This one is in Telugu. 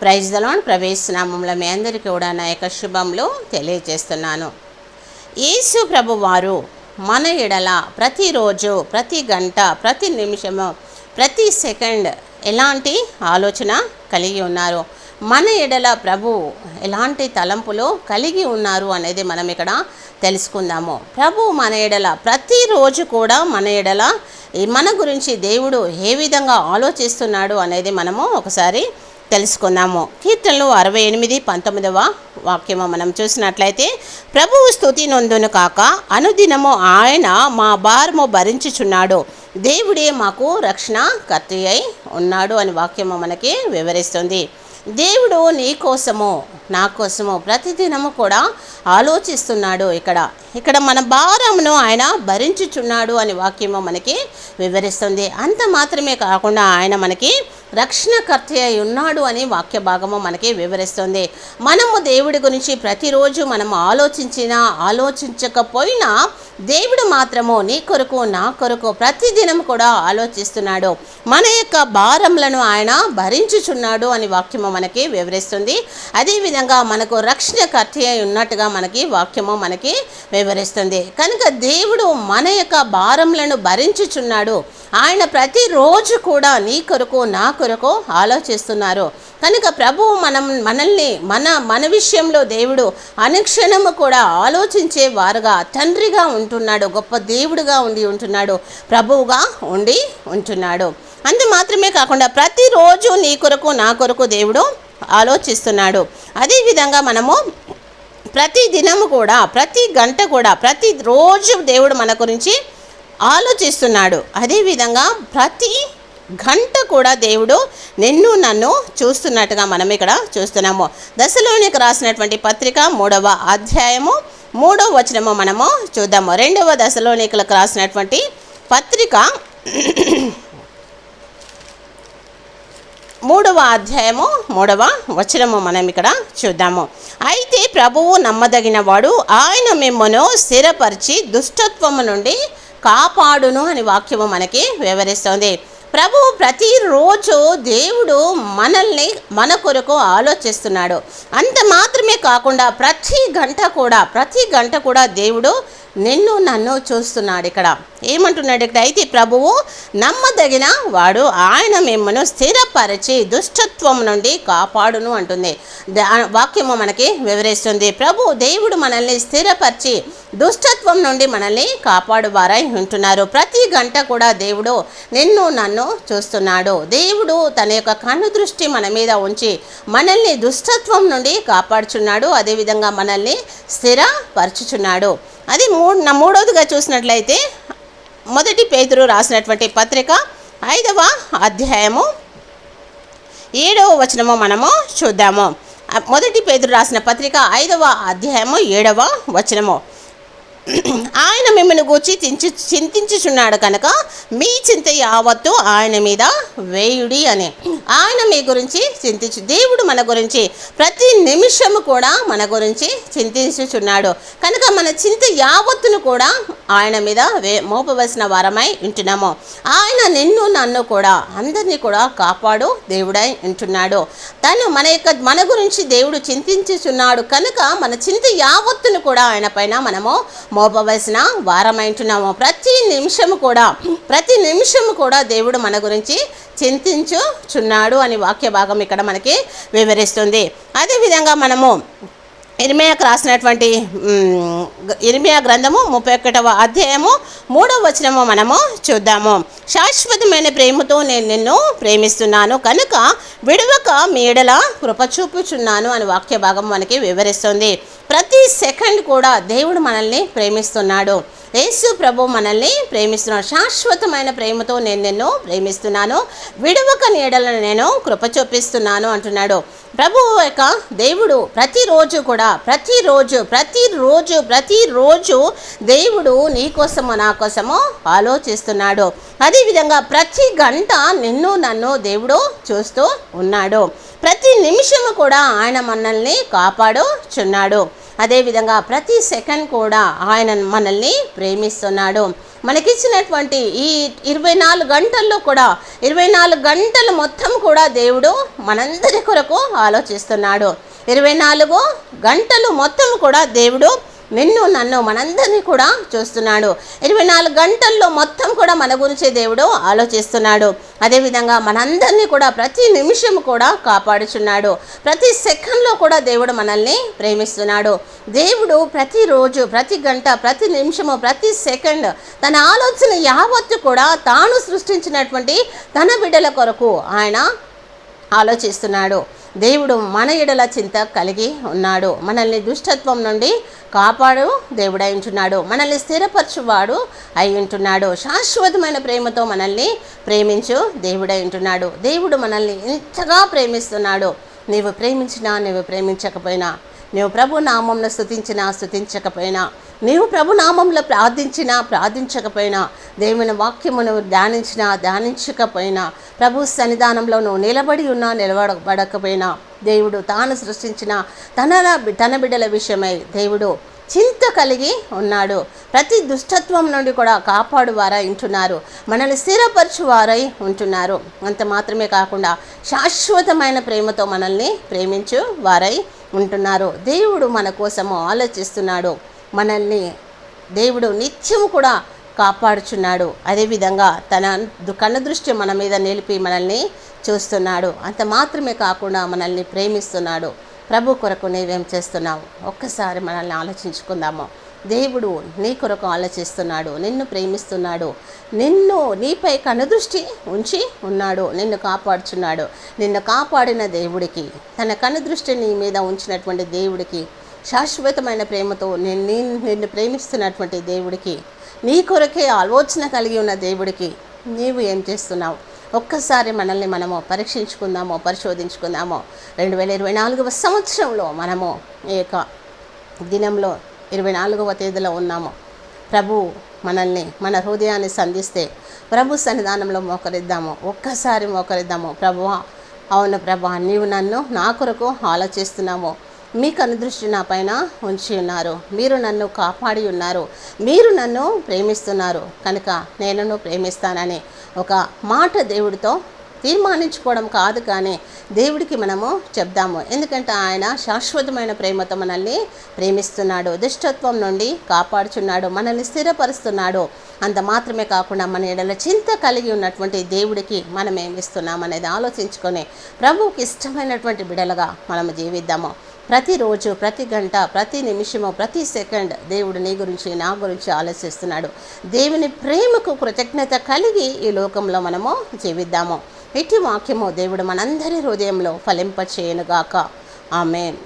ప్రైజ్ దలోన్ ప్రవేశనామంలో మీ అందరికీ కూడా నా యొక్క శుభంలో తెలియజేస్తున్నాను. యేసు ప్రభు వారు మన ఎడల ప్రతిరోజు ప్రతి గంట ప్రతి నిమిషము ప్రతి సెకండ్ ఎలాంటి ఆలోచన కలిగి ఉన్నారు? మన ఎడల ప్రభు ఎలాంటి తలంపులు కలిగి ఉన్నారు అనేది మనం ఇక్కడ తెలుసుకుందాము. ప్రభు మన ఎడల ప్రతిరోజు కూడా మన ఎడల మన గురించి దేవుడు ఏ విధంగా ఆలోచిస్తున్నాడు అనేది మనము ఒకసారి తెలుసుకున్నాము. కీర్తనలు అరవై ఎనిమిది పంతొమ్మిదవ వాక్యము మనం చూసినట్లయితే ప్రభువు స్థుతి నొందును కాక అనుదినము ఆయన మా భారము భరించుచున్నాడు. దేవుడే మాకు రక్షణ కర్తి ఉన్నాడు అని వాక్యము మనకి వివరిస్తుంది. దేవుడు నీ కోసము నా కోసము ప్రతిదినము కూడా ఆలోచిస్తున్నాడు ఇక్కడ. ఇక్కడ మన భారమును ఆయన భరించుచున్నాడు అని వాక్యము మనకి వివరిస్తుంది. అంత మాత్రమే కాకుండా ఆయన మనకి రక్షణకర్త అయి ఉన్నాడు అని వాక్య భాగము మనకి వివరిస్తుంది. మనము దేవుడి గురించి ప్రతిరోజు మనం ఆలోచించినా ఆలోచించకపోయినా దేవుడు మాత్రము నీ కొరకు నా కొరకు ప్రతిదినం కూడా ఆలోచిస్తున్నాడు. మన యొక్క భారములను ఆయన భరించుచున్నాడు అని వాక్యము మనకి వివరిస్తుంది. అదేవిధంగా మనకు రక్షణ కర్త అయి ఉన్నట్టుగా మనకి వాక్యము మనకి వివరిస్తుంది. కనుక దేవుడు మన యొక్క భారములను భరించుచున్నాడు. ఆయన ప్రతిరోజు కూడా నీ కొరకు నా కొరకు ఆలోచిస్తున్నారు. కనుక ప్రభువు మనం మనల్ని మన మన విషయంలో దేవుడు అనుక్షణము కూడా ఆలోచించే వారుగా తండ్రిగా ఉంటున్నాడు గొప్ప దేవుడుగా ఉండి ఉంటున్నాడు. ప్రభువుగా ఉండి ఉంటున్నాడు. అంత మాత్రమే కాకుండా ప్రతిరోజు నీ కొరకు నా కొరకు దేవుడు ఆలోచిస్తున్నాడు. అదేవిధంగా మనము ప్రతి దినము కూడా ప్రతి గంట కూడా ప్రతి రోజు దేవుడు మన గురించి ఆలోచిస్తున్నాడు. అదేవిధంగా ప్రతి గంట కూడా దేవుడు నిన్ను నన్ను చూస్తున్నట్టుగా మనం ఇక్కడ చూస్తున్నాము. దశలోనికి రాసినటువంటి పత్రిక మూడవ అధ్యాయము మూడవ వచనము మనము చూద్దాము. రెండవ దశలోనికలకు రాసినటువంటి పత్రిక మూడవ అధ్యాయము మూడవ వచనము మనం ఇక్కడ చూద్దాము. అయితే ప్రభువు నమ్మదగినవాడు ఆయన మిమ్మను స్థిరపరిచి దుష్టత్వము నుండి కాపాడును అని వాక్యము మనకి వివరిస్తుంది. ప్రభువు ప్రతిరోజు దేవుడు మనల్ని మన కొరకు ఆలోచిస్తున్నాడు. అంత మాత్రమే కాకుండా ప్రతి గంట కూడా ప్రతి గంట కూడా దేవుడు నిన్ను నన్ను చూస్తున్నాడు ఇక్కడ. ఏమంటున్నాడు ఇక్కడ? అయితే ప్రభువు నమ్మదగిన వాడు ఆయన మిమ్మను స్థిరపరిచి దుష్టత్వం నుండి కాపాడును అంటుంది. వాక్యము మనకి వివరిస్తుంది. ప్రభు దేవుడు మనల్ని స్థిరపరిచి దుష్టత్వం నుండి మనల్ని కాపాడువారై ఉంటున్నారు. ప్రతి గంట కూడా దేవుడు నిన్ను నన్ను చూస్తున్నాడు. దేవుడు తన యొక్క కన్ను దృష్టి మన మీద ఉంచి మనల్ని దుష్టత్వం నుండి కాపాడుచున్నాడు. అదేవిధంగా మనల్ని స్థిరపరచుచున్నాడు. అది మూడు నా మూడవదిగా చూసినట్లయితే మొదటి పేతురు రాసినటువంటి పత్రిక ఐదవ అధ్యాయము ఏడవ వచనము మనము చూద్దాము. మొదటి పేతురు రాసిన పత్రిక ఐదవ అధ్యాయము ఏడవ వచనము. ఆయన మిమ్మల్ని గూర్చి చించి చింతించుచున్నాడు కనుక మీ చింత యావత్తు ఆయన మీద వేయుడి అని. ఆయన మీ గురించి చింతించు దేవుడు మన గురించి ప్రతి నిమిషము కూడా మన గురించి చింతించుచున్నాడు. కనుక మన చింత యావత్తును కూడా ఆయన మీద వే మోపవలసిన వారమై ఉంటున్నాము. ఆయన నిన్ను నన్ను కూడా అందరినీ కూడా కాపాడు దేవుడై ఉంటున్నాడు. తను మన యొక్క మన గురించి దేవుడు చింతించుచున్నాడు కనుక మన చింత యావత్తును కూడా ఆయన పైన మనము మోపవలసిన వారమైంటున్నాము. ప్రతి నిమిషము కూడా ప్రతి నిమిషము కూడా దేవుడు మన గురించి చింతించుచున్నాడు అని వాక్య భాగం ఇక్కడ మనకి వివరిస్తుంది. అదేవిధంగా మనము ఇరిమయాకు రాసినటువంటి ఇరిమయా గ్రంథము ముప్పై ఒకటవ అధ్యాయము మూడవ వచనము మనము చూద్దాము. శాశ్వతమైన ప్రేమతో నేను నిన్ను ప్రేమిస్తున్నాను. కనుక విడవక మీడల కృప చూపుచున్నాను అని వాక్య భాగం మనకి వివరిస్తుంది. ప్రతి సెకండ్ కూడా దేవుడు మనల్ని ప్రేమిస్తున్నాడు. యేసు ప్రభు మనల్ని ప్రేమిస్తున్నాడు. శాశ్వతమైన ప్రేమతో నేను నిన్ను ప్రేమిస్తున్నాను. విడవక నీడలను నేను కృప చూపిస్తున్నాను అంటున్నాడు. ప్రభు యొక్క దేవుడు ప్రతిరోజు కూడా ప్రతిరోజు ప్రతిరోజు ప్రతిరోజు దేవుడు నీ కోసము నా కోసము ఆలోచిస్తున్నాడు. అదేవిధంగా ప్రతి గంట నిన్ను నన్ను దేవుడు చూస్తూ ఉన్నాడు. ప్రతి నిమిషము కూడా ఆయన మనల్ని కాపాడుచున్నాడు. అదేవిధంగా ప్రతి సెకండ్ కూడా ఆయన మనల్ని ప్రేమిస్తున్నాడు. మనకిచ్చినటువంటి ఈ ఇరవై నాలుగు గంటల్లో కూడా ఇరవై నాలుగు గంటలు మొత్తం కూడా దేవుడు మనందరి కొరకు ఆలోచిస్తున్నాడు. ఇరవై నాలుగు గంటలు మొత్తం కూడా దేవుడు నిన్ను నన్ను మనందరినీ కూడా చూస్తున్నాడు. ఇరవై నాలుగు గంటల్లో మొత్తం కూడా మన గురించి దేవుడు ఆలోచిస్తున్నాడు. అదేవిధంగా మనందరినీ కూడా ప్రతి నిమిషం కూడా కాపాడుచున్నాడు. ప్రతి సెకండ్లో కూడా దేవుడు మనల్ని ప్రేమిస్తున్నాడు. దేవుడు ప్రతిరోజు ప్రతి గంట ప్రతి నిమిషము ప్రతి సెకండ్ తన ఆలోచన యావత్తు కూడా తాను సృష్టించినటువంటి తన బిడ్డల కొరకు ఆయన ఆలోచిస్తున్నాడు. దేవుడు మన ఎడల చింత కలిగి ఉన్నాడు. మనల్ని దుష్టత్వం నుండి కాపాడు దేవుడై ఉంటున్నాడు. మనల్ని స్థిరపరచువాడు అయి ఉంటున్నాడు. శాశ్వతమైన ప్రేమతో మనల్ని ప్రేమించు దేవుడై ఉంటున్నాడు. దేవుడు మనల్ని ఇంతగా ప్రేమిస్తున్నాడు. నీవు ప్రేమించినా నీవు ప్రేమించకపోయినా నీవు ప్రభు నామంలో స్థుతించినా స్థుతించకపోయినా నీవు ప్రభు నామంలో ప్రార్థించినా ప్రార్థించకపోయినా దేవుని వాక్యమును ధ్యానించినా ధ్యానించకపోయినా ప్రభు సన్నిధానంలో నువ్వు నిలబడి ఉన్నా నిలబడకపోయినా దేవుడు తాను సృష్టించిన తన తన బిడ్డల విషయమై దేవుడు చింత కలిగి ఉన్నాడు. ప్రతి దుష్టత్వం నుండి కూడా కాపాడు వారై ఉంటున్నారు. మనల్ని స్థిరపరచు వారై ఉంటున్నారు. అంత మాత్రమే కాకుండా శాశ్వతమైన ప్రేమతో మనల్ని ప్రేమించు వారై ఉంటున్నారు. దేవుడు మన కోసము ఆలోచిస్తున్నాడు. మనల్ని దేవుడు నిత్యము కూడా కాపాడుచున్నాడు. అదేవిధంగా తన దు- కనుదృష్టి మన మీద నిలిపి మనల్ని చూస్తున్నాడు. అంత మాత్రమే కాకుండా మనల్ని ప్రేమిస్తున్నాడు. ప్రభు కొరకు నీవేం చేస్తున్నావు? ఒక్కసారి మనల్ని ఆలోచించుకుందాము. దేవుడు నీ కొరకు ఆలోచిస్తున్నాడు. నిన్ను ప్రేమిస్తున్నాడు. నిన్ను నీపై కనుదృష్టి ఉంచి ఉన్నాడు. నిన్ను కాపాడుచున్నాడు. నిన్ను కాపాడిన దేవుడికి తన కనుదృష్టి నీ మీద ఉంచినటువంటి దేవుడికి శాశ్వతమైన ప్రేమతో నేను నిన్ను ప్రేమిస్తున్నటువంటి దేవుడికి నీ కొరకే ఆలోచన కలిగి ఉన్న దేవుడికి నీవు ఏం చేస్తున్నావు? ఒక్కసారి మనల్ని మనము పరీక్షించుకుందామో పరిశోధించుకుందామో రెండు వేల ఇరవై నాలుగవ సంవత్సరంలో మనము ఈ యొక్క దినంలో ఇరవై నాలుగవ తేదీలో ఉన్నాము. ప్రభు మనల్ని మన హృదయాన్ని సంధిస్తే ప్రభు సన్నిధానంలో మోకరిద్దాము. ఒక్కసారి మోకరిద్దాము. ప్రభువా అవును ప్రభా నీవు నన్ను నా కొరకు ఆలోచిస్తున్నాము. మీ కనుదృష్టి నా పైన ఉంచి ఉన్నారు. మీరు నన్ను కాపాడి ఉన్నారు. మీరు నన్ను ప్రేమిస్తున్నారు. కనుక నేను ప్రేమిస్తానని ఒక మాట దేవుడితో తీర్మానించుకోవడం కాదు కానీ దేవుడికి మనము చెప్దాము. ఎందుకంటే ఆయన శాశ్వతమైన ప్రేమతో మనల్ని ప్రేమిస్తున్నాడు. దుష్టత్వం నుండి కాపాడుచున్నాడు. మనల్ని స్థిరపరుస్తున్నాడు. అంత మాత్రమే కాకుండా మన ఎడల చింత కలిగి ఉన్నటువంటి దేవుడికి మనం ఏమిస్తున్నాం అనేది ఆలోచించుకొని ప్రభువుకి ఇష్టమైనటువంటి బిడలుగా మనం జీవిద్దాము. ప్రతిరోజు ప్రతి గంట ప్రతి నిమిషము ప్రతి సెకండ్ దేవుడు నీ గురించి నా గురించి ఆలోచిస్తున్నాడు. దేవుని ప్రేమకు కృతజ్ఞత కలిగి ఈ లోకంలో మనము జీవిద్దాము. ఇటు వాక్యము దేవుడు మనందరి హృదయంలో ఫలింపచేయనుగాక. ఆమెన్.